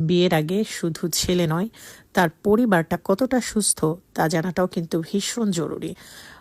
বিয়ের আগে শুধু ছেলে নয়, তার পরিবারটা কতটা সুস্থ তা জানাটাও কিন্তু ভীষণ জরুরি।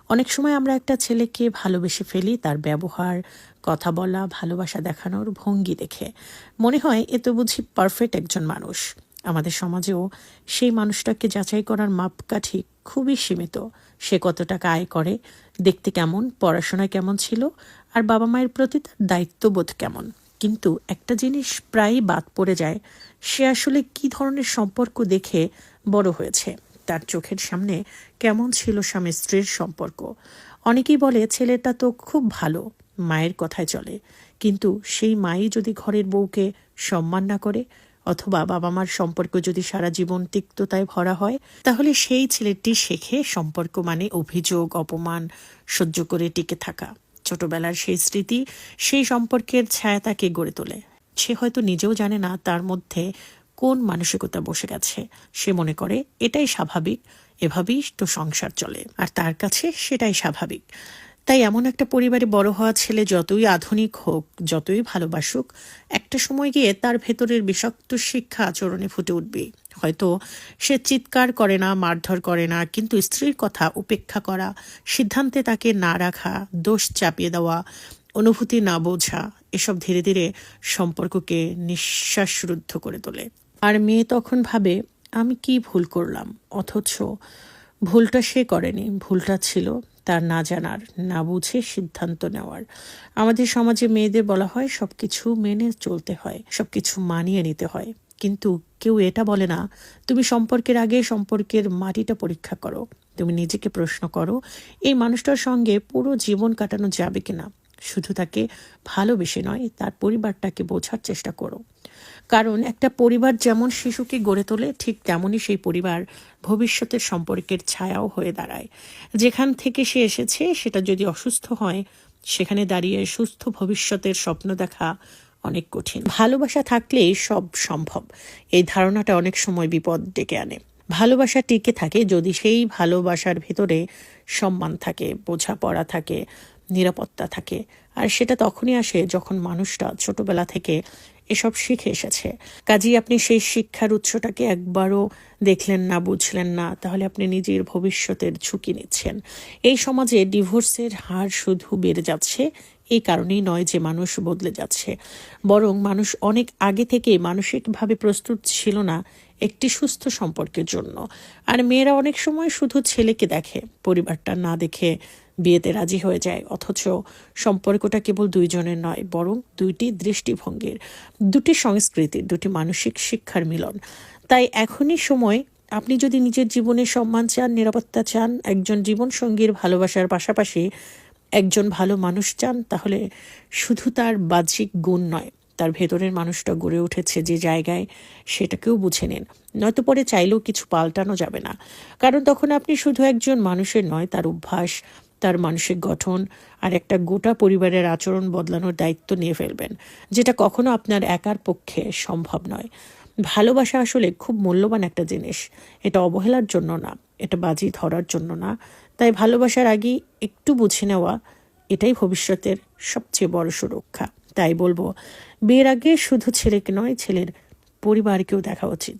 অনেক সময় আমরা একটা ছেলেকে ভালোবেসে ফেলি, তার ব্যবহার, কথা বলা, ভালোবাসা দেখানোর ভঙ্গি দেখে। মনে হয় এ তো বুঝি পারফেক্ট একজন মানুষ। আমাদের সমাজেও সেই মানুষটাকে যাচাই করার মাপকাঠি খুবই সীমিত। সে কত টাকা আয় করে, দেখতে কেমন, পড়াশোনায় কেমন ছিল, আর বাবা মায়ের প্রতি তার দায়িত্ববোধ কেমন। কিন্তু একটা জিনিস প্রায়ই বাদ পড়ে যায়, সে আসলে কি ধরনের সম্পর্ক দেখে বড় হয়েছে। তার চোখের সামনে কেমন ছিল স্বামী স্ত্রীর সম্পর্ক। অনেকেই বলে, ছেলেটা তো খুব ভালো, মায়ের কথায় চলে। কিন্তু সেই মাই যদি ঘরের বউকে সম্মান না করে, অথবা বাবা মার সম্পর্ক যদি সারা জীবন তিক্ততায় ভরা হয়, তাহলে সেই ছেলেটি শেখে সম্পর্ক মানে অভিযোগ, অপমান, সহ্য করে টিকে থাকা। ছোটবেলার সেই স্মৃতি, সেই সম্পর্কের ছায়া তাকে গড়ে তোলে। সে হয়তো নিজেও জানে না তার মধ্যে কোন মানসিকতা বসে গেছে। সে মনে করে, এটাই স্বাভাবিক, এভাবেই তো সংসার চলে। আর তার কাছে সেটাই স্বাভাবিক। তাই এমন একটা পরিবারে বড় হওয়া ছেলে যতই আধুনিক হোক, যতই ভালোবাসুক, একটা সময় গিয়ে তার ভেতরের বিষাক্ত শিক্ষা আচরণে ফুটে উঠবে। হয়তো সে চিৎকার করে না, মারধর করে না, কিন্তু স্ত্রীর কথা উপেক্ষা করা, সিদ্ধান্তে তাকে না রাখা, দোষ চাপিয়ে দেওয়া, অনুভূতি না বোঝা, এসব ধীরে ধীরে সম্পর্ককে নিঃশ্বাসরুদ্ধ করে তোলে। আর মেয়ে তখন ভাবে, আমি কি ভুল করলাম? অথচ ভুলটা সে করেনি, ভুলটা ছিল। তার না জানার, না বুঝে সিদ্ধান্ত নেওয়ার। আমাদের সমাজে মেয়েদের বলা হয় সবকিছু মেনে চলতে হয়, সবকিছু মানিয়ে নিতে হয়। কিন্তু কেউ এটা বলে না, তুমি সম্পর্কের আগে সম্পর্কের মাটিটা পরীক্ষা করো। তুমি নিজেকে প্রশ্ন করো, এই মানুষটার সঙ্গে পুরো জীবন কাটানো যাবে কিনা? শুধু তাকে ভালোবেসে নয়, তার পরিবারটাকে বোঝার চেষ্টা করো। কারণ একটা পরিবার যেমন শিশুকে গড়ে তোলে, ঠিক তেমনই সেই পরিবার ভবিষ্যতের সম্পর্কের ছায়াও হয়ে দাঁড়ায়। যেখান থেকে সে এসেছে, সেটা যদি অসুস্থ হয়, সেখানে দাঁড়িয়ে সুস্থ ভবিষ্যতের স্বপ্ন দেখা অনেক কঠিন। ভালোবাসা থাকলে সব সম্ভব। এই ধারণাটা অনেক সময় বিপদ ডেকে আনে। ভালোবাসা টিকে থাকে যদি সেই ভালোবাসার ভেতরে সম্মান থাকে, বোঝাপড়া থাকে নিরাপত্তা থাকে। আর সেটা তখনই আসে যখন মানুষটা ছোটবেলা থেকে এসব শিখে এসেছে। কাজেই আপনি সেই শিক্ষার উৎসটাকে একবারও দেখলেন না, বুঝলেন না, তাহলে আপনি নিজের ভবিষ্যতের ঝুঁকি নিচ্ছেন। এই সমাজে ডিভোর্সের হার শুধু বেড়ে যাচ্ছে, এই কারণেই নয় যে মানুষ বদলে যাচ্ছে। বরং মানুষ অনেক আগে থেকে মানসিকভাবে প্রস্তুত ছিল না একটি সুস্থ সম্পর্কের জন্য। আর মেয়েরা অনেক সময় শুধু ছেলেকে দেখে, পরিবারটা না দেখে বিয়েতে রাজি হয়ে যায়। অথচ সম্পর্কটা কেবল দুইজনের নয়, বরং দুইটি দৃষ্টিভঙ্গির, দুটি সংস্কৃতির, দুটি মানসিক শিক্ষার মিলন। তাই এখনই সময়, আপনি যদি নিজের জীবনে সম্মান চান, নিরাপত্তা চান, একজন জীবনসঙ্গীর ভালোবাসার পাশাপাশি একজন ভালো মানুষ চান, তাহলে শুধু তার বাহ্যিক গুণ নয় তার ভেতরের মানুষটা গড়ে উঠেছে যে জায়গায়, সেটাকেও বুঝে নিন। নয়তো পরে চাইলেও কিছু পাল্টানো যাবে না। কারণ তখন আপনি শুধু একজন মানুষের নয়, তার অভ্যাস, তার মানসিক গঠন আর একটা গোটা পরিবারের আচরণ বদলানোর দায়িত্ব নিয়ে ফেলবেন, যেটা কখনো আপনার একার পক্ষে সম্ভব নয়। ভালোবাসা আসলে খুব মূল্যবান একটা জিনিস। এটা অবহেলার জন্য না, এটা বাজি ধরার জন্য না। তাই ভালোবাসার আগেই একটু বুঝে নেওয়া, এটাই ভবিষ্যতের সবচেয়ে বড় সুরক্ষা। তাই বলব। বিয়ের আগে শুধু ছেলেকে নয় ছেলের পরিবারকেও দেখা উচিত।